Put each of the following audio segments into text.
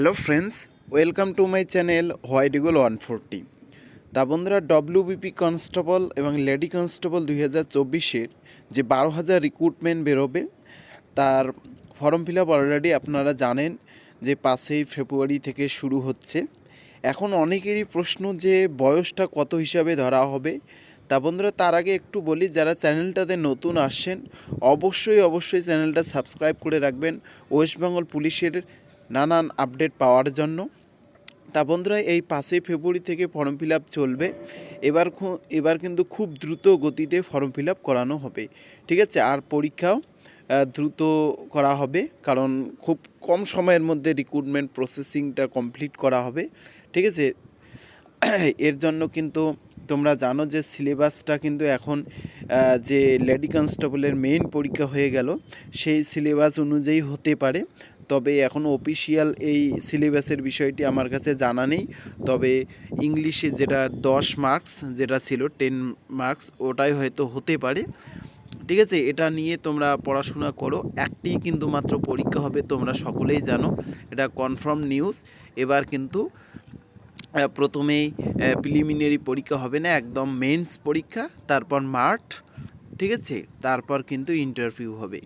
Hello friends, welcome to my channel white eagle one forty. তা বন্ধুরা WBP constable এবং lady constable দুই হাজার চব্বিশের যে বারো হাজার রিক্রুটমেন্ট বেরোবে, তার ফর্ম ফিল আপ অলরেডি আপনারা জানেন যে পাঁচই ফেব্রুয়ারি থেকে শুরু হচ্ছে। এখন অনেকেরই প্রশ্ন যে বয়সটা কত হিসাবে ধরা হবে। তা বন্ধুরা, তার আগে একটু বলি, যারা চ্যানেলটাতে নতুন আসছেন, অবশ্যই অবশ্যই চ্যানেলটা সাবস্ক্রাইব করে রাখবেন। ওয়েস্ট বেঙ্গল পুলিশের নানান আপডেট পাওয়ার জন্য। তা বন্ধুরা, এই পাঁচই ফেব্রুয়ারি থেকে ফর্ম ফিল আপ চলবে। এবার এবার কিন্তু খুব দ্রুত গতিতে ফর্ম ফিল আপ করানো হবে। ঠিক আছে? আর পরীক্ষাও দ্রুত করা হবে। কারণ খুব কম সময়ের মধ্যে রিক্রুটমেন্ট প্রসেসিংটা কমপ্লিট করা হবে। ঠিক আছে? এর জন্য কিন্তু তোমরা জানো যে সিলেবাসটা কিন্তু এখন যে লেডি কনস্টেবলের মেইন পরীক্ষা হয়ে গেল, সেই সিলেবাস অনুযায়ী হতে পারে। তবে এখন অফিসিয়াল এই সিলেবাসের বিষয়টি আমার কাছে জানা নেই। তবে ইংলিশে যেটা দশ মার্কস যেটা ছিল টেন মার্কস ওটাই হয়তো হতে পারে। ঠিক আছে, এটা নিয়ে তোমরা পড়াশোনা করো। একটি কিন্তু মাত্র পরীক্ষা হবে, তোমরা সকলেই জানো। এটা কনফার্ম নিউজ এবার কিন্তু প্রথমেই প্রিলিমিনারি পরীক্ষা হবে না, একদম মেন্স পরীক্ষা, তারপর মার্ট ঠিক আছে? তারপর কিন্তু ইন্টারভিউ হবে।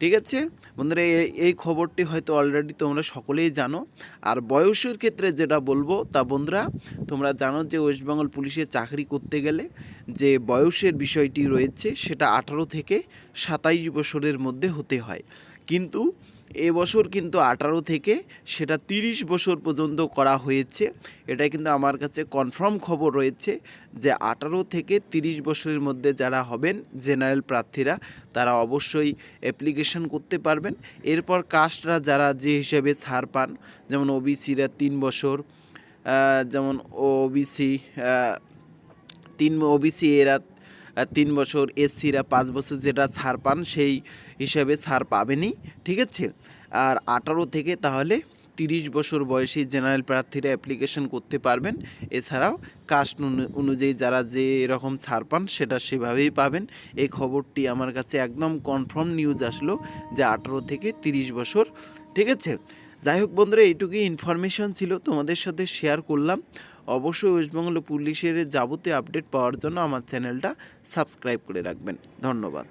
ঠিক আছে? বন্ধুরা এই- খবরটি হয়তো অলরেডি তোমরা সকলেই জানো। আর বয়সের ক্ষেত্রে যেটা বলব তা বন্ধুরা, তোমরা জানো যে ওয়েস্টবেঙ্গল পুলিশে চাকরি করতে গেলে যে বয়সের বিষয়টি রয়েছে সেটা আঠারো থেকে সাতাইশ বছরের মধ্যে হতে হয়। কিন্তু এবছর কিন্তু আঠারো থেকে সেটা তিরিশ বছর পর্যন্ত করা হয়েছে। এটা কিন্তু আমার কাছে কনফার্ম খবর রয়েছে যে আঠারো থেকে তিরিশ বছরের মধ্যে যারা হবেন জেনারেল প্রার্থীরা, তারা অবশ্যই অ্যাপ্লিকেশন করতে পারবেন। এরপর কাস্টরা যারা যে হিসেবে ছাড় পান, যেমন ওবিসিরা তিন বছর যেমন ওবিসি তিন ওবিসি এরা তিন বছর এসসিরা পাঁচ বছর যেটা ছাড় পান, সেই হিসাবে ছাড় পাবেনই, ঠিক আছে? আর আঠারো থেকে তাহলে তিরিশ বছর বয়সী জেনারেল প্রার্থীরা অ্যাপ্লিকেশন করতে পারবেন। এছাড়াও কাস্ট অনু- অনুযায়ী যারা যে এরকম ছাড় পান, সেটা সেভাবেই পাবেন। এই খবরটি আমার কাছে একদম কনফার্ম নিউজ আসলো যে আঠারো থেকে তিরিশ বছর, ঠিক আছে? যাই হোক বন্ধুরা, এইটুকুই ইনফরমেশন ছিল, তোমাদের সাথে শেয়ার করলাম। অবশ্যই ওয়েস্টবেঙ্গল পুলিশের যাবতীয় আপডেট পাওয়ার জন্য আমার চ্যানেলটা সাবস্ক্রাইব করে রাখবেন। ধন্যবাদ।